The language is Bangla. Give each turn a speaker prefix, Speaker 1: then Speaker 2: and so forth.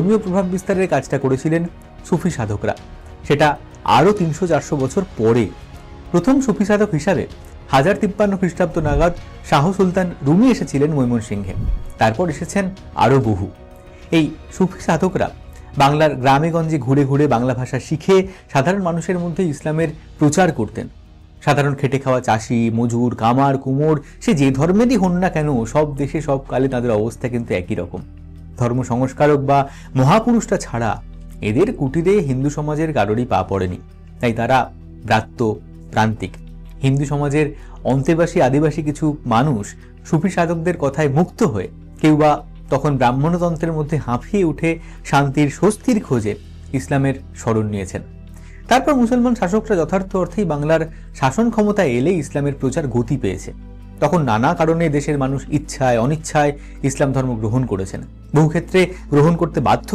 Speaker 1: ধর্মীয় প্রভাব বিস্তারের কাজটা করেছিলেন সুফি সাধকরা। সেটা আরও তিনশো চারশো বছর পরে। প্রথম সুফি সাধক হিসাবে হাজার তিপ্পান্ন খ্রিস্টাব্দ নাগাদ শাহ সুলতান রুমি এসেছিলেন ময়মনসিংহে। তারপর এসেছেন আরও বহু। এই সুফি সাধকরা বাংলার গ্রামেগঞ্জে ঘুরে ঘুরে বাংলা ভাষা শিখে সাধারণ মানুষের মধ্যে ইসলামের প্রচার করতেন। সাধারণ খেটে খাওয়া চাষি, মজুর কামার কুমোর, সে যে ধর্মেরই হন না কেন, সব দেশে সব কালে তাদের অবস্থা কিন্তু একই রকম। ধর্ম সংস্কারক বা মহাপুরুষটা ছাড়া এদের কুটিরে হিন্দু সমাজের কারোরই পা পড়েনি। তাই তারা ব্রাত্য, প্রান্তিক। হিন্দু সমাজের অন্তেবাসী আদিবাসী কিছু মানুষ সুফি সাধকদের কথায় মুক্ত হয়ে কেউ বা তখন ব্রাহ্মণতন্ত্রের মধ্যে হাঁফিয়ে উঠে শান্তির স্বস্তির খোঁজে ইসলামের স্মরণ নিয়েছেন। তারপর মুসলমান শাসকরা যথার্থ অর্থেই বাংলার শাসন ক্ষমতায় এলে ইসলামের প্রচার গতি পেয়েছে। তখন নানা কারণে দেশের মানুষ ইচ্ছায়, অনিচ্ছায় ইসলাম ধর্ম গ্রহণ করেছেন। বহু ক্ষেত্রে গ্রহণ করতে বাধ্য